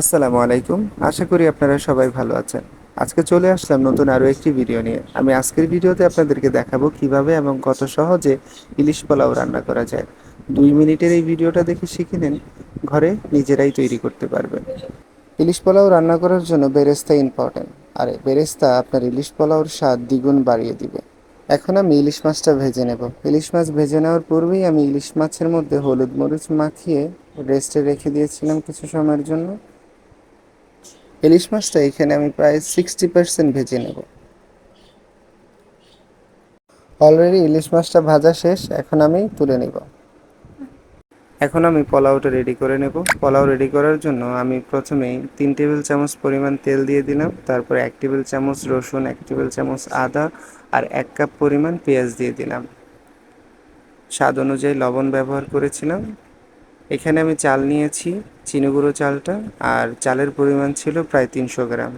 আসসালামু আলাইকুম। আশা করি আপনারা সবাই ভালো আছেন। আজকে চলে আসলাম নতুন আরও একটি ভিডিও নিয়ে। আমি আজকের ভিডিওতে আপনাদেরকে দেখাবো কীভাবে এবং কত সহজে ইলিশ পোলাও রান্না করা যায়। দুই মিনিটের এই ভিডিওটা দেখে শিখে নিন। ঘরে নিজেরাই তৈরি করতে পারবেন। ইলিশ পোলাও রান্না করার জন্য বেরেস্তা ইম্পর্টেন্ট আর, বেরেস্তা আপনার ইলিশ পোলাওর স্বাদ দ্বিগুণ বাড়িয়ে দিবে। এখন আমি ইলিশ মাছটা ভেজে নেব। ইলিশ মাছ ভেজে নেওয়ার পূর্বেই আমি ইলিশ মাছের মধ্যে হলুদ মরিচ মাখিয়ে রেস্টে রেখে দিয়েছিলাম কিছু সময়ের জন্য। ইলিশ মাছটা এখানে আমি প্রায় সিক্সটি পার্সেন্ট ভেজে নেব। অলরেডি ইলিশ মাছটা ভাজা শেষ, এখন আমি তুলে নেব। এখন আমি পোলাওটা রেডি করে নেব। পোলাও রেডি করার জন্য আমি প্রথমেই তিন টেবিল চামচ পরিমাণ তেল দিয়ে দিলাম, তারপর এক টেবিল চামচ রসুন, এক টেবিল চামচ আদা আর এক কাপ পরিমাণ পেঁয়াজ দিয়ে দিলাম। স্বাদ অনুযায়ী লবণ ব্যবহার করেছিলাম। এখানে আমি চাল নিয়েছি চিনিগুঁড়ো চালটা, আর চালের পরিমাণ ছিল প্রায় তিনশো গ্রাম।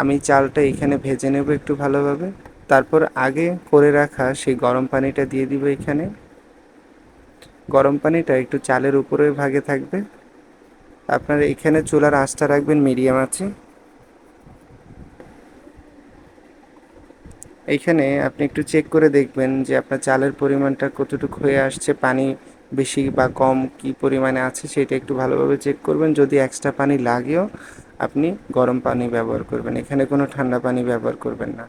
আমি চালটা এখানে ভেজে নেব একটু ভালোভাবে। তারপর আগে করে রাখা সেই গরম পানিটা দিয়ে দিব এখানে। গরম পানিটা একটু চালের উপরে ভাগে থাকবে। আপনারা এখানে চুলার আঁচটা রাখবেন মিডিয়াম আছে এইখানে আপনি একটু চেক করে দেখবেন যে আপনার চালের পরিমাণটা কতটুকু হয়ে আসছে, পানি বেশি বা কম কি পরিমাণে আছে সেটা একটু ভালোভাবে চেক করবেন। যদি এক্সট্রা পানি লাগেও আপনি গরম পানি ব্যবহার করবেন। এখানে কোনো ঠান্ডা পানি ব্যবহার করবেন না।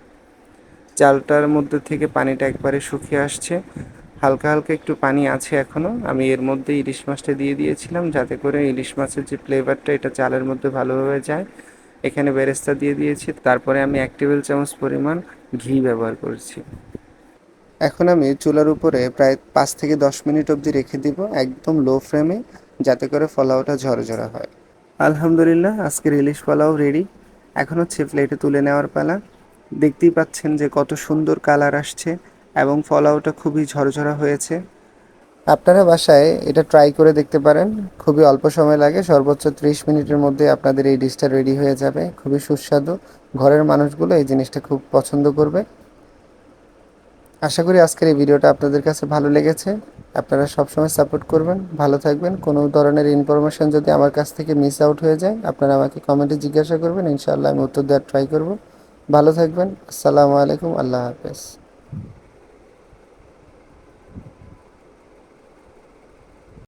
চালটার মধ্যে থেকে পানিটা একবারে শুকিয়ে আসছে। হালকা হালকা একটু পানি আছে এখনও আমি এর মধ্যে ইলিশ মাছটা দিয়ে দিয়েছিলাম যাতে করে ইলিশ মাছের যে ফ্লেভারটা এটা চালের মধ্যে ভালোভাবে যায়। এখানে বেরেস্তা দিয়ে দিয়েছি। তারপরে আমি এক টেবিল চামচ পরিমাণ ঘি ব্যবহার করছি। এখন আমি চুলার উপরে প্রায় পাঁচ থেকে দশ মিনিট অবধি রেখে দিব একদম লো ফ্লেমে যাতে করে পোলাওটা ঝরঝরা হয়। আলহামদুলিল্লাহ, আজকের ইলিশ পোলাও রেডি এখন হচ্ছে প্লেটে তুলে নেওয়ার পালা। দেখতেই পাচ্ছেন যে কত সুন্দর কালার আসছে এবং পোলাওটা খুবই ঝরঝরা হয়েছে। আপনারা বাসায় এটা ট্রাই করে দেখতে পারেন। খুবই অল্প সময় লাগে, সর্বোচ্চ ত্রিশ মিনিটের মধ্যে আপনাদের এই ডিশটা রেডি হয়ে যাবে। খুবই সুস্বাদু। ঘরের মানুষগুলো এই জিনিসটা খুব পছন্দ করবে। আশা করি আজকের এই ভিডিওটা আপনাদের কাছে ভালো লেগেছে। আপনারা সবসময় সাপোর্ট করবেন, ভালো থাকবেন। কোনো ধরনের ইনফরমেশান যদি আমার কাছ থেকে মিস আউট হয়ে যায়, আপনারা আমাকে কমেন্টে জিজ্ঞাসা করবেন। ইনশাআল্লাহ আমি উত্তর দেওয়ার ট্রাই করব। ভালো থাকবেন। আসসালামু আলাইকুম। আল্লাহ হাফেজ।